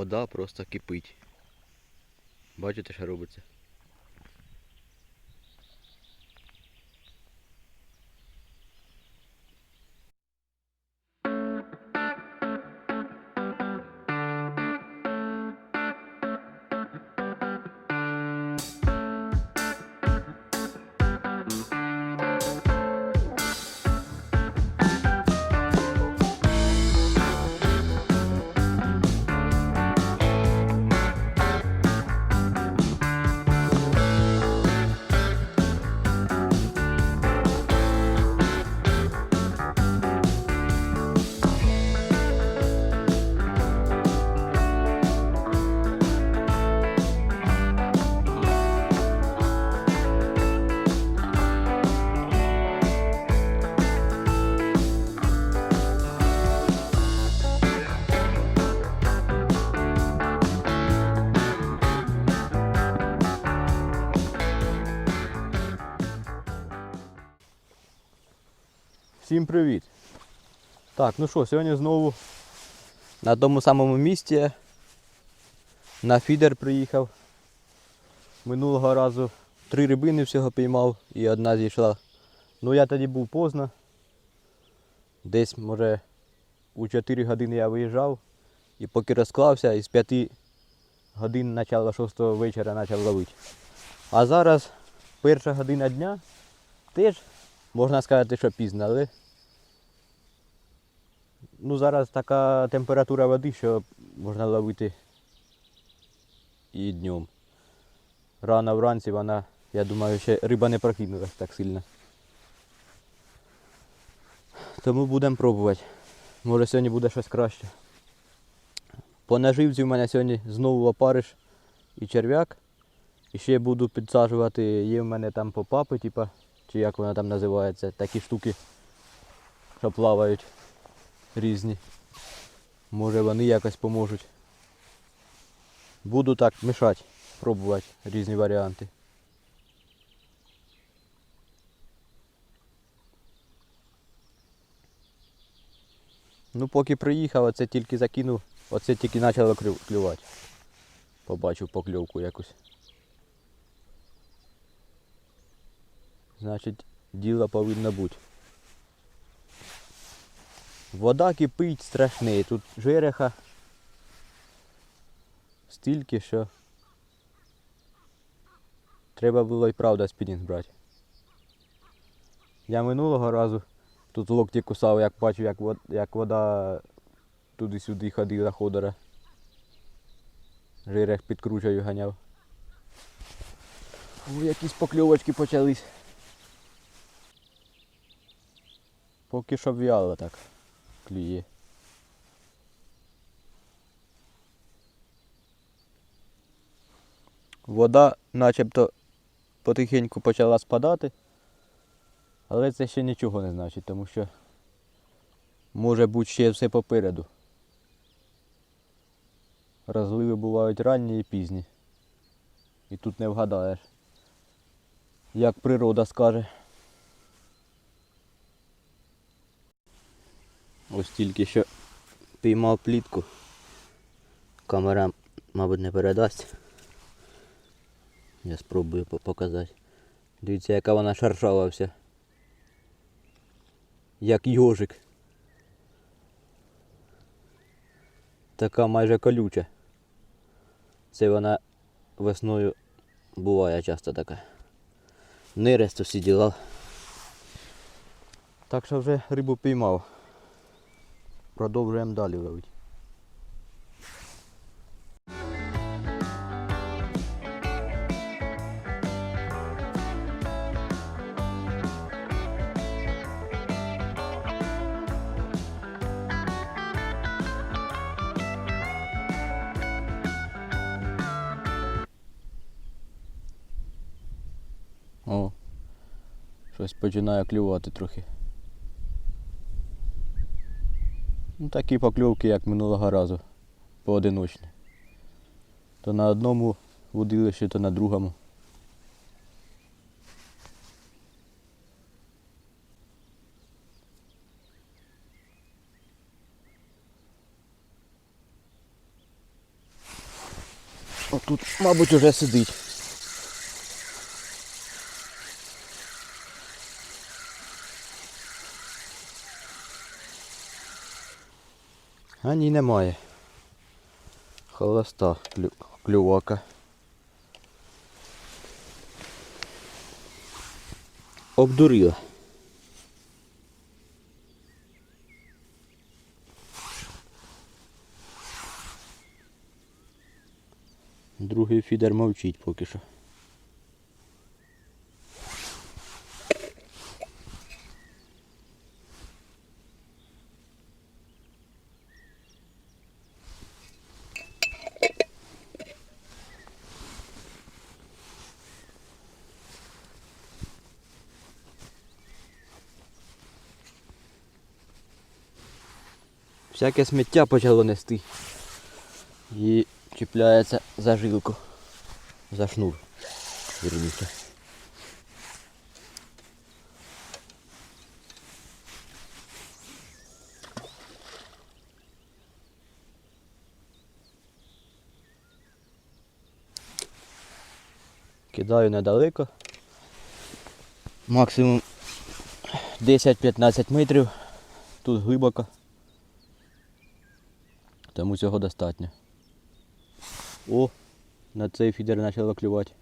Вода просто кипить. Бачите, що робиться? Всім привіт! Так, ну що, сьогодні знову на тому самому місці на фідер приїхав. Минулого разу три рибини всього піймав і одна зійшла. Ну я тоді був поздно. Десь, може, у 4 години я виїжджав і поки розклався, із 5 годин начала 6 вечора почав ловити. А зараз перша година дня теж можна сказати, що пізно, але ну, зараз така температура води, що можна ловити і днем. Рано вранці вона, я думаю, ще риба не прокинулась так сильно. Тому будемо пробувати. Може сьогодні буде щось краще. По наживці в мене сьогодні знову опариш і черв'як. І ще буду підсаджувати, є в мене там попапи, типа, чи як вона там називається, такі штуки, що плавають різні. Може вони якось поможуть. Буду так мішати, пробувати різні варіанти. Ну поки приїхав, оце тільки закинув, оце тільки почало клювати. Побачив покльовку якусь. Значить, діло повинно бути. Вода кипить страшне, тут жереха стільки, що треба було і правда спінінг брати. Я минулого разу тут локті кусав, як бачив, як, вод- як вода туди-сюди ходила ходора. Жерех підкручую ганяв. О, якісь покльовочки почались. Поки що в'яло так клює. Вода начебто потихеньку почала спадати, але це ще нічого не значить, тому що може бути ще все попереду. Розливи бувають ранні і пізні. І тут не вгадаєш, як природа скаже. Ось тільки що піймав плітку. Камера, мабуть, не передасть. Я спробую показати. Дивіться, яка вона шаршава вся. Як йожик. Така майже колюча. Це вона весною буває часто така. Нерест всі діла. Так що вже рибу піймав. Продовжуємо далі ловити. О, щось починає клювати трохи. Ну, такі покльовки, як минулого разу, поодиночні. То на одному водилищі, то на другому. тут, мабуть, уже сидить. А ні, немає. Холоста клю... клювака. Обдурила. Другий фідер мовчить поки що. Всяке сміття почало нести. І чіпляється за жилку. За шнур. Вірніше. Кидаю недалеко. Максимум 10-15 метрів. Тут глибоко. Тому цього достатньо. О, на цей фідер почало клювати.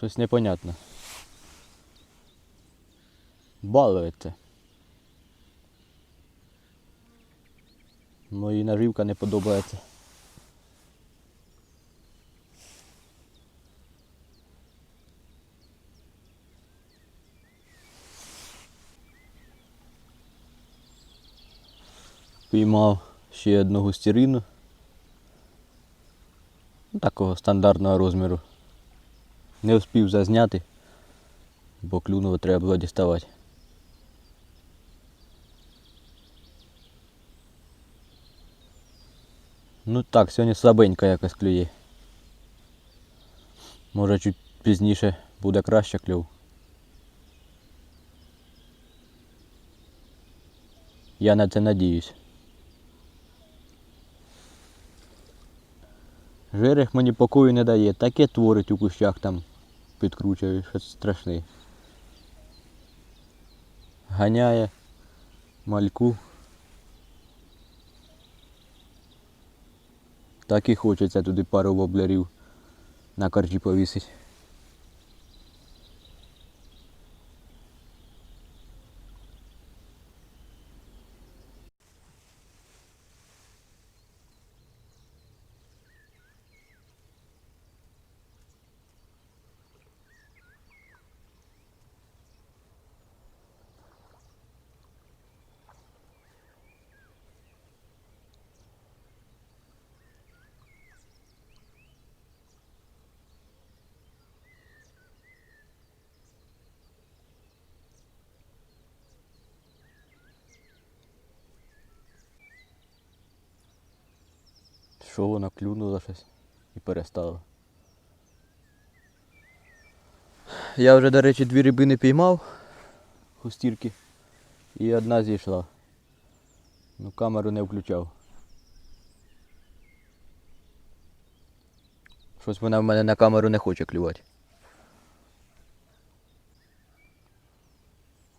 Щось непонятне. Балується. Ну і наживка не подобається. Піймав ще одну густірину. Ну, Такого стандартного розміру. Не встиг зазняти, бо клюнуло треба було діставати. Ну так, сьогодні слабенько якось клює. Може чуть пізніше буде краще клюв. Я на це надіюсь. Жерех мені покою не дає, таке творить у кущах там підкручує, щось страшне. Ганяє мальку. Так і хочеться туди пару воблерів на корчі повісить. Що вона клюнула щось і перестала. Я вже, до речі, дві рибини піймав густірки і одна зійшла. Ну камеру не включав. Щось вона в мене на камеру не хоче клювати.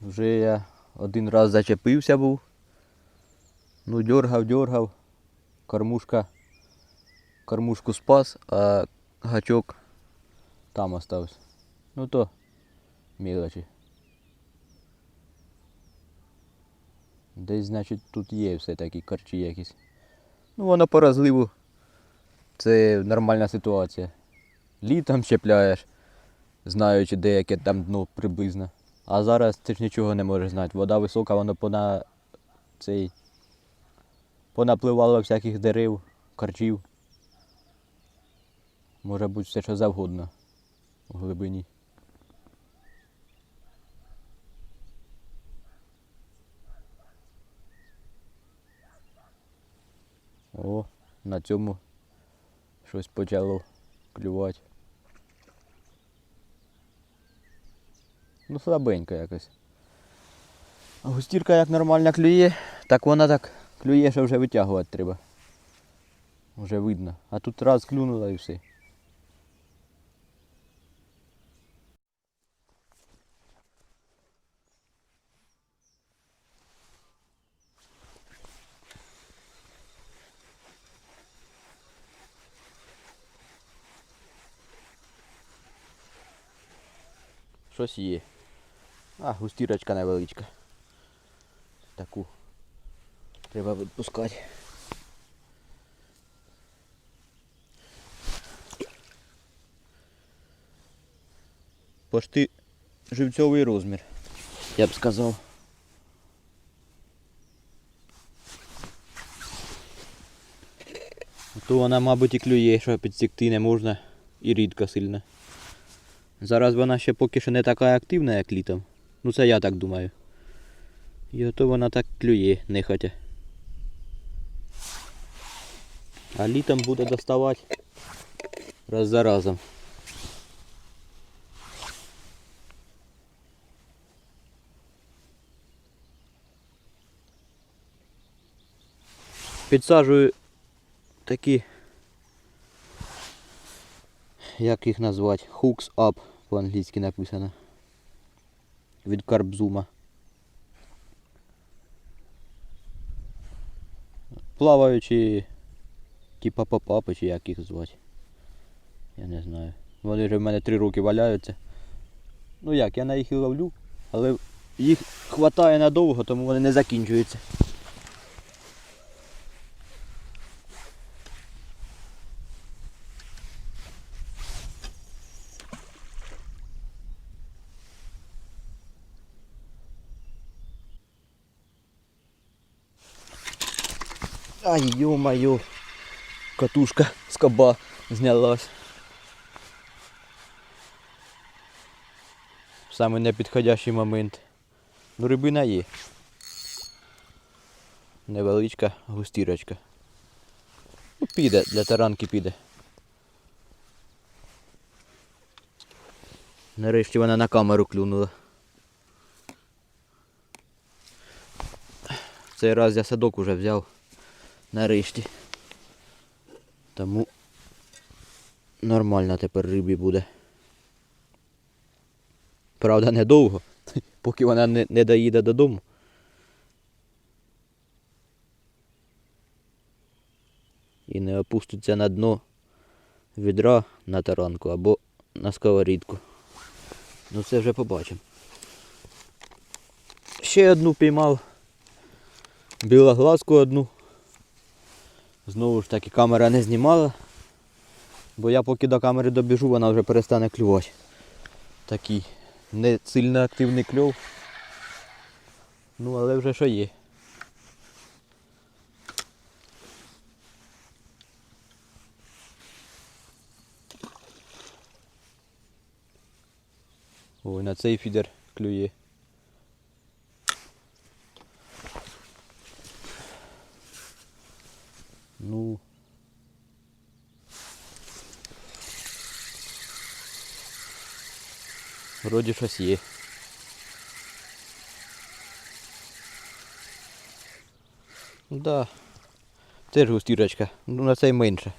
Вже я один раз зачепився був. Ну, дергав, дергав. Кормушка. Кормушку спас, а гачок там остався. Ну то мілочі. Десь, значить, тут є все-таки корчі якісь. Ну воно по розливу. Це нормальна ситуація. Літом щепляєш, знаючи деяке там дно приблизно. А зараз ти ж нічого не можеш знати. Вода висока, воно пона цей понапливало всяких дерев, корчів. Може бути все що завгодно у глибині. О, на цьому щось почало клювати. Ну, слабенько якось. А густірка як нормально клює, так вона так клює, що вже витягувати треба. Вже видно. А тут раз клюнула і все. Щось є. А, густірочка невеличка. Таку. Треба відпускати. Пошти живцьовий розмір. Я б сказав. То вона, мабуть, і клює, що підсікти не можна і рідко сильно. Зараз вона ще поки що не така активна, як літом. Ну це я так думаю. І ото вона так клює, нехотя. А літом буде доставати раз за разом. Підсаджую такі, як їх назвати, hooks up по-англійськи написано. Від карбзума. Плаваючі, типа попапи, чи як їх звати. Я не знаю. Вони вже в мене три роки валяються. Ну як, я на їх і ловлю, але їх хватає надовго, тому вони не закінчуються. Ай, ё-моё. Катушка з каба знялась. В самий непідходящий момент. Ну, рибина є. Невеличка густірочка. Ну, піде, для таранки піде. Нарешті вона на камеру клюнула. Цей раз я садок уже взяв нарешті. Тому нормально тепер рибі буде. Правда, недовго, поки вона не, не доїде додому. І не опуститься на дно відра на таранку або на сковорідку. Ну це вже побачимо. Ще одну піймав. Білоглазку одну. Знову ж таки камера не знімала. Бо я поки до камери добіжу, вона вже перестане клювати. Такий не сильно активний кльов. Ну але вже що є. Ой, на цей фідер клює. Ну. Вроді щось є. Да. Це ж густірочка. Ну на цей менше.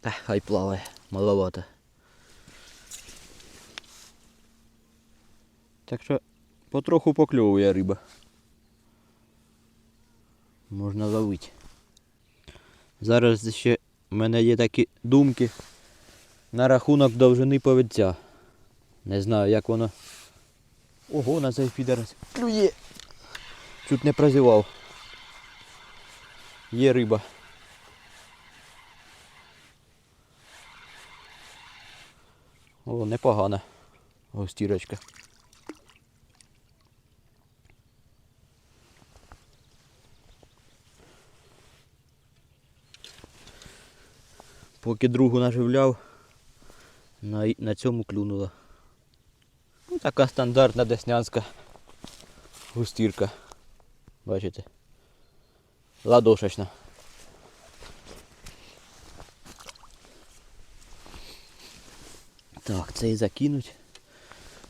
Та, хай плаває, маловато. Так що потроху покльовує риба. Можна ловити. Зараз ще в мене є такі думки на рахунок довжини повідця. Не знаю, як воно. Ого, на цей підерась. Клює. Чуть не прозівав. Є риба. О, непогана. Гостірочка. Поки другу наживляв, на, на цьому клюнула. Ну, така стандартна деснянська густірка. Бачите? Ладошечна. Так, це і закинуть.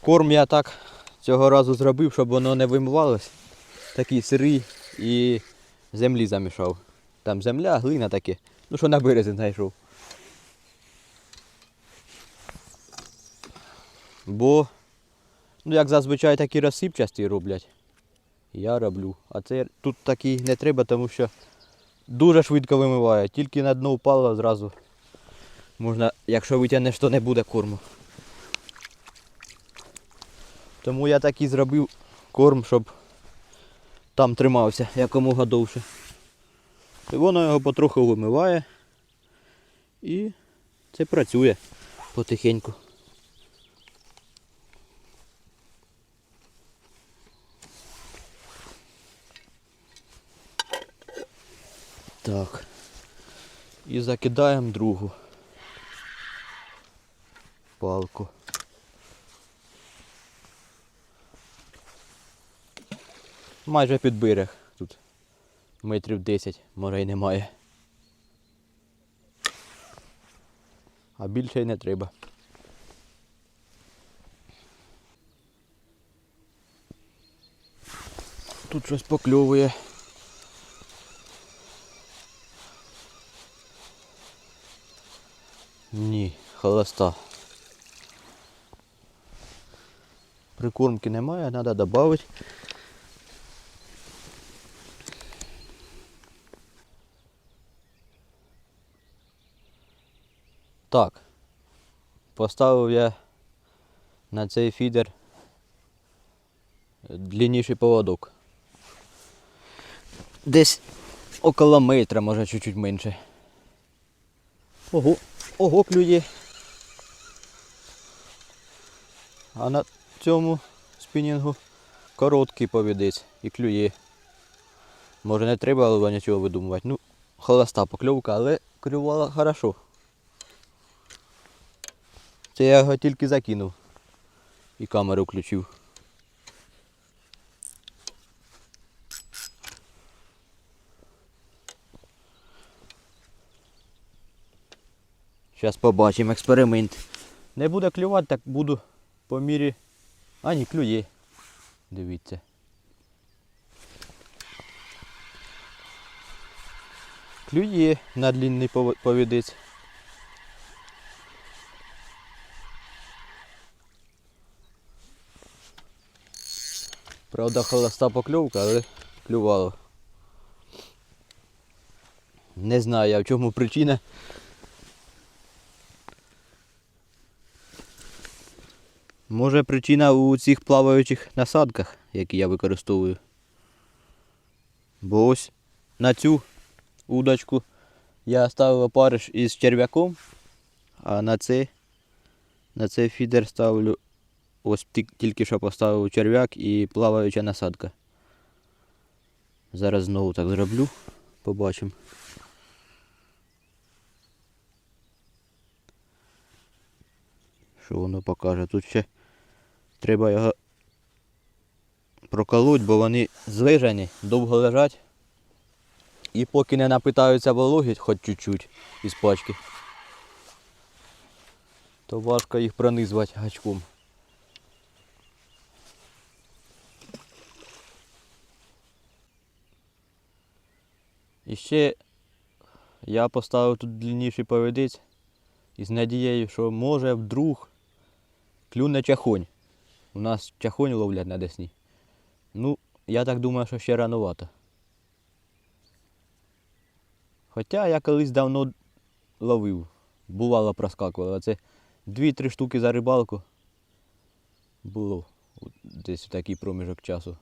Корм я так цього разу зробив, щоб воно не вимивалось. Такий сирий і землі замішав. Там земля, глина таке. Ну що на березі знайшов. Бо, ну як зазвичай такі розсипчасті роблять. Я роблю. А це тут такий не треба, тому що дуже швидко вимиває. Тільки на дно впало зразу. Можна, якщо витягнеш, то не буде корму. Тому я так і зробив корм, щоб там тримався якомога довше. І воно його потроху вимиває. І це працює потихеньку. Так. І закидаємо другу палку. Майже під берег тут. Метрів 10, може й немає. А більше й не треба. Тут щось покльовує. Ні, холоста. Прикормки немає, треба додати. Так. Поставив я на цей фідер длинніший поводок. Десь около метра, може чуть-чуть менше. Ого, ого, клює. А на цьому спінінгу короткий повідець і клює. Може не треба було нічого видумувати. Ну, холоста покльовка, але клювала хорошо. Це я його тільки закинув і камеру включив. Зараз побачимо експеримент. Не буде клювати, так буду по мірі. А ні, клює. Дивіться. Клює на длинний пови- повідець. Правда, холоста покльовка, але клювало. Не знаю я в чому причина. Може причина у цих плаваючих насадках, які я використовую. Бо ось на цю удочку я ставив опариш із черв'яком, а на цей, на цей фідер ставлю ось тільки що поставив черв'як і плаваюча насадка. Зараз знову так зроблю, побачимо. Що воно покаже? Тут ще треба його проколоть, бо вони злижані, довго лежать. І поки не напитаються вологі, хоч чуть-чуть із пачки, то важко їх пронизувати гачком. І ще я поставив тут длинніший повідець із надією, що може вдруг клюне чахонь. У нас чахонь ловлять на Десні. Ну, я так думаю, що ще рановато. Хоча я колись давно ловив, бувало проскакувало. Це 2-3 штуки за рибалку було десь в такий проміжок часу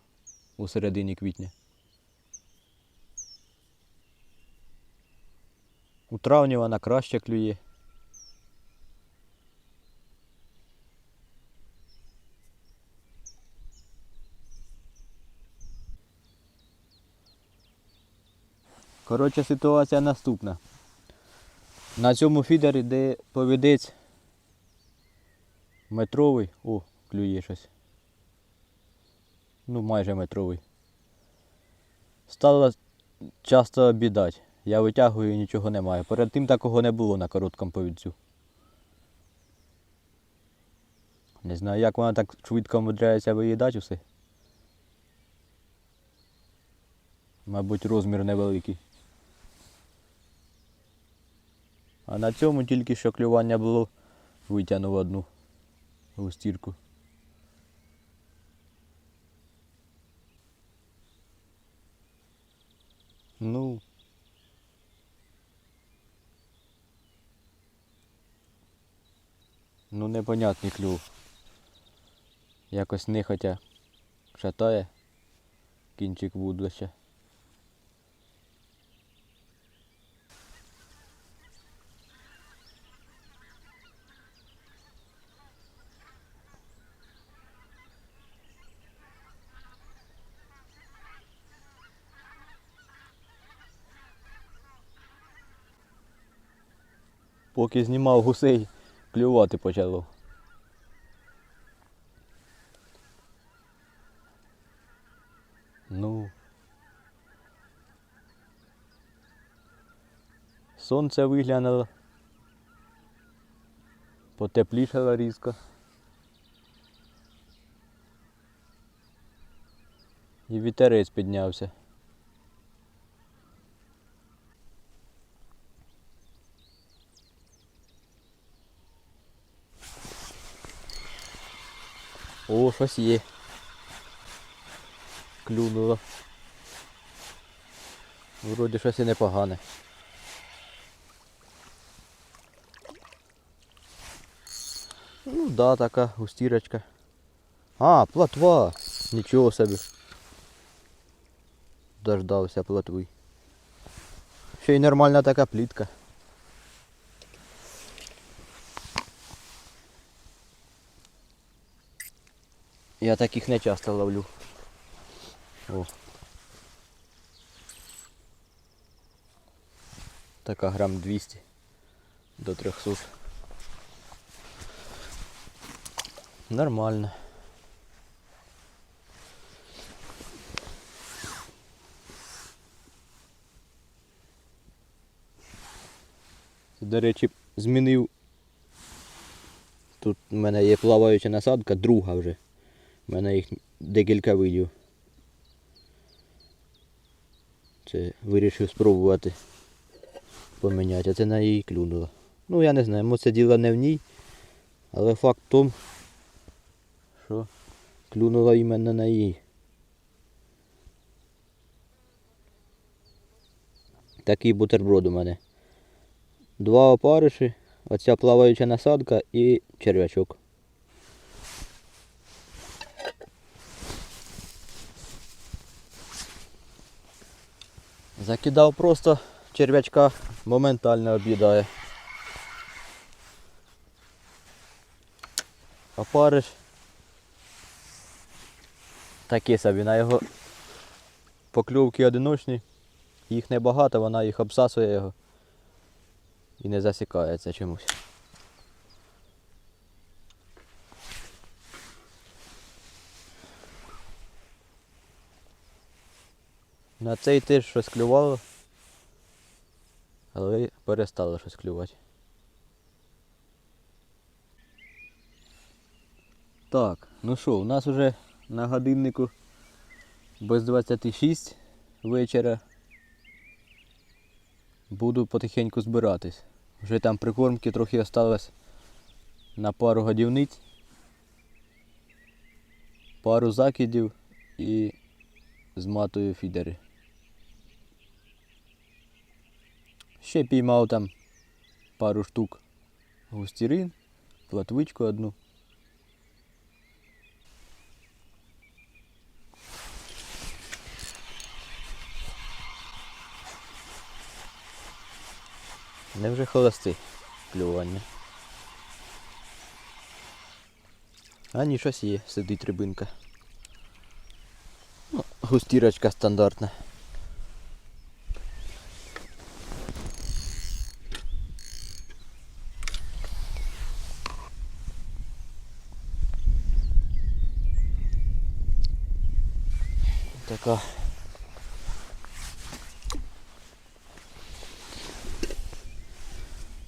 у середині квітня. У травні вона краще клює. Коротше, ситуація наступна. На цьому фідері, де повідець метровий, о, клює щось. ну майже метровий. Стало часто обідати. Я витягую і нічого немає. Перед тим такого не було на короткому повідцю. Не знаю, як вона так швидко мудряється виїдати усе. Мабуть, розмір невеликий. А на цьому тільки що клювання було, витягнув одну густірку. Ну. Ну непонятний клюв. Якось нехотя шатає кінчик вудлища. Поки знімав гусей, клювати почало. Ну. Сонце виглянуло. Потеплішало різко. І вітерець піднявся. О, щось є. Клюнуло. Вроді щось і непогане. Ну да, така густірочка. А, плотва. Нічого собі. Дождався плотви. Ще й нормальна така плітка. Я таких не часто ловлю. О. Така грам 200 до 300. Нормально. До речі, змінив. Тут в мене є плаваюча насадка, друга вже. У мене їх декілька видів. Це вирішив спробувати поміняти, а це на її клюнуло. Ну я не знаю, може це діло не в ній, але факт в тому, що клюнуло іменно на її. Такий бутерброд у мене. Два опариші, оця плаваюча насадка і черв'ячок. Закидав просто черв'ячка, моментально об'їдає. Опариш. Такі собі, на його покльовки одиночні. Їх небагато, вона їх обсасує його і не засікається чомусь. На цей теж щось клювало, але перестало щось клювати. Так, ну що, у нас вже на годиннику без 26 вечора. Буду потихеньку збиратись. Вже там прикормки трохи осталось на пару годівниць, пару закидів і зматую фідери. Ще піймав там пару штук густірин, платвичку одну. Не вже холости клювання. А ні, щось є, сидить рибинка. Ну, густірочка стандартна. Така.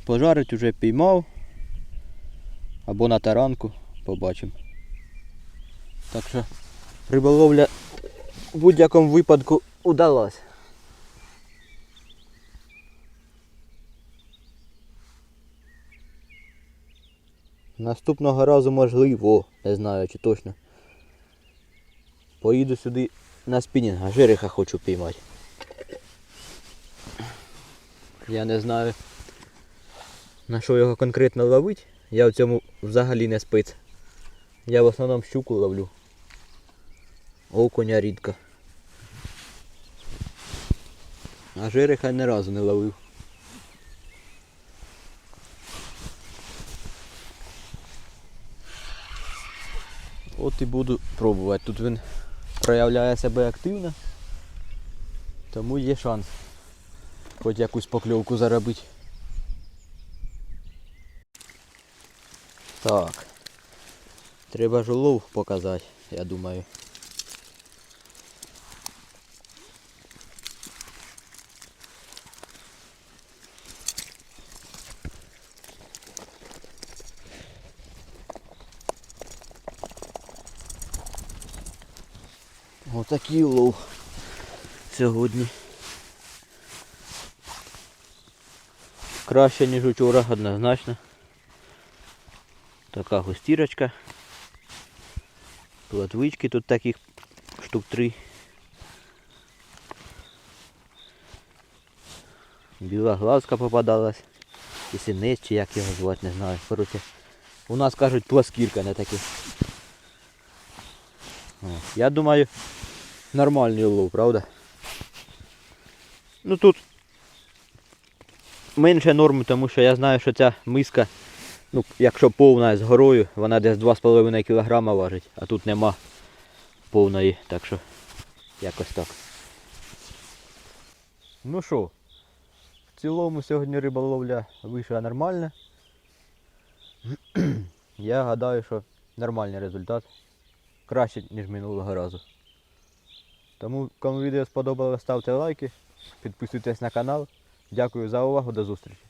Пожарить уже піймав. Або на таранку, побачимо. Так що риболовля в будь-якому випадку удалась. Наступного разу можливо, не знаю чи точно. Поїду сюди на спінінг, а хочу піймати. Я не знаю на що його конкретно ловить. Я в цьому взагалі не спец. Я в основному щуку ловлю. Окуня рідко. А жереха ні разу не ловив. От і буду пробувати. Тут він проявляє себе активно. Тому є шанс хоч якусь покльовку заробити. Так. Треба ж улов показати, я думаю. Отакий улов сьогодні. Краще, ніж учора, однозначно. Така густірочка. Платвички тут таких штук три. Біла глазка попадалась. І синець, чи як його звати, не знаю. Короче, у нас кажуть пласкірка не такі. Я думаю, нормальний улов, правда? Ну тут менше норми, тому що я знаю, що ця миска, ну, якщо повна з горою, вона десь 2,5 кг важить, а тут нема повної, так що якось так. Ну що, в цілому сьогодні риболовля вийшла нормальна. Я гадаю, що нормальний результат. Краще, ніж минулого разу. Тому, кому відео сподобалося, ставте лайки, підписуйтесь на канал. Дякую за увагу, до зустрічі.